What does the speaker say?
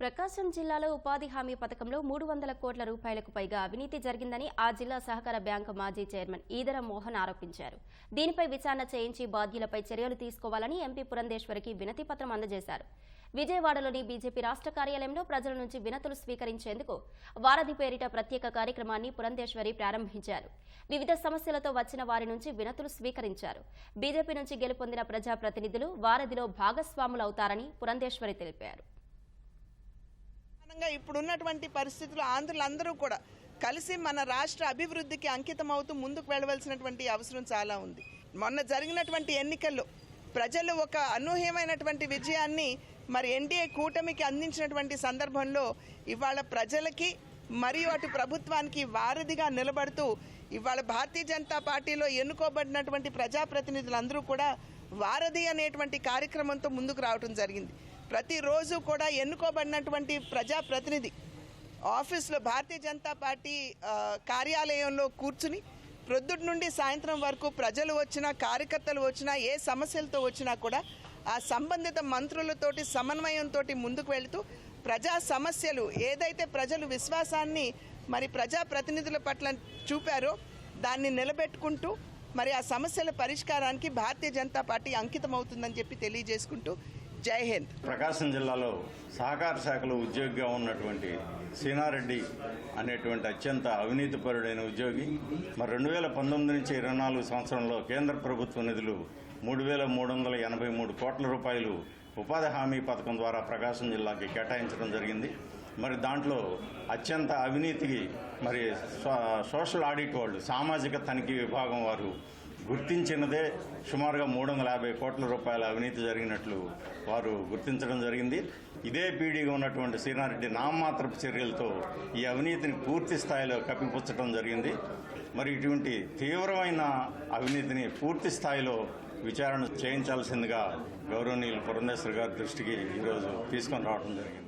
ప్రకాశం జిల్లాలో ఉపాధి హామీ పథకంలో మూడు వందల కోట్ల రూపాయలకు పైగా అవినీతి జరిగిందని ఆ జిల్లా సహకార బ్యాంకు మాజీ చైర్మన్ ఈదర మోహన్ ఆరోపించారు. దీనిపై విచారణ చేయించి బాధ్యులపై చర్యలు తీసుకోవాలని ఎంపీ పురంధేశ్వరికి వినతి పత్రం అందజేశారు. విజయవాడలోని బీజేపీ రాష్ట్ర కార్యాలయంలో ప్రజల నుంచి వినతులు స్వీకరించేందుకు వారధి పేరిట ప్రత్యేక కార్యక్రమాన్ని పురంధేశ్వరి ప్రారంభించారు. వివిధ సమస్యలతో వచ్చిన వారి నుంచి వినతులు స్వీకరించారు. బీజేపీ నుంచి గెలుపొందిన ప్రజాప్రతినిధులు వారధిలో భాగస్వాములవుతారని పురంధేశ్వరి తెలిపారు. ప్రధానంగా ఇప్పుడున్నటువంటి పరిస్థితుల్లో ఆంధ్రులందరూ కూడా కలిసి మన రాష్ట్ర అభివృద్ధికి అంకితం అవుతూ ముందుకు వెళ్ళవలసినటువంటి అవసరం చాలా ఉంది. మొన్న జరిగినటువంటి ఎన్నికల్లో ప్రజలు ఒక అనూహ్యమైనటువంటి విజయాన్ని మరి ఎన్డీఏ కూటమికి అందించినటువంటి సందర్భంలో ఇవాళ ప్రజలకి మరియు అటు ప్రభుత్వానికి వారధిగా నిలబడుతూ ఇవాళ భారతీయ జనతా పార్టీలో ఎన్నుకోబడినటువంటి ప్రజాప్రతినిధులందరూ కూడా వారధి అనేటువంటి కార్యక్రమంతో ముందుకు రావడం జరిగింది. ప్రతిరోజు కూడా ఎన్నుకోబడినటువంటి ప్రజాప్రతినిధి ఆఫీస్లో భారతీయ జనతా పార్టీ కార్యాలయంలో కూర్చుని ప్రొద్దుటి నుండి సాయంత్రం వరకు ప్రజలు వచ్చినా కార్యకర్తలు వచ్చినా ఏ సమస్యలతో వచ్చినా కూడా ఆ సంబంధిత మంత్రులతోటి సమన్వయంతో ముందుకు వెళుతూ ప్రజా సమస్యలు ఏదైతే ప్రజలు విశ్వాసాన్ని మరి ప్రజాప్రతినిధుల పట్ల చూపారో దాన్ని నిలబెట్టుకుంటూ మరి ఆ సమస్యల పరిష్కారానికి భారతీయ జనతా పార్టీ అంకితం అవుతుందని చెప్పి తెలియజేసుకుంటూ జై హింద్. ప్రకాశం జిల్లాలో సహకార శాఖలో ఉద్యోగిగా ఉన్నటువంటి సీనారెడ్డి అనేటువంటి అత్యంత అవినీతిపరుడైన ఉద్యోగి. మరి రెండు వేల పంతొమ్మిది నుంచి ఇరవై నాలుగు సంవత్సరంలో కేంద్ర ప్రభుత్వ నిధులు మూడు వేల మూడు వందల ఎనభై మూడు కోట్ల రూపాయలు ఉపాధి హామీ పథకం ద్వారా ప్రకాశం జిల్లాకి కేటాయించడం జరిగింది. మరి దాంట్లో అత్యంత అవినీతికి మరి సోషల్ ఆడిట్ వాళ్ళు సామాజిక తనిఖీ విభాగం వారు గుర్తించినదే సుమారుగా మూడు వందల యాభై కోట్ల రూపాయల అవినీతి జరిగినట్లు వారు గుర్తించడం జరిగింది. ఇదే పీడీగా ఉన్నటువంటి శ్రీనారెడ్డి నామమాత్రపు చర్యలతో ఈ అవినీతిని పూర్తి స్థాయిలో కప్పిపుచ్చడం జరిగింది. మరి ఇటువంటి తీవ్రమైన అవినీతిని పూర్తి స్థాయిలో విచారణ చేయించాల్సిందిగా గౌరవనీయులు పురంధేశ్వర్ గారి దృష్టికి ఈరోజు తీసుకొని రావడం జరిగింది.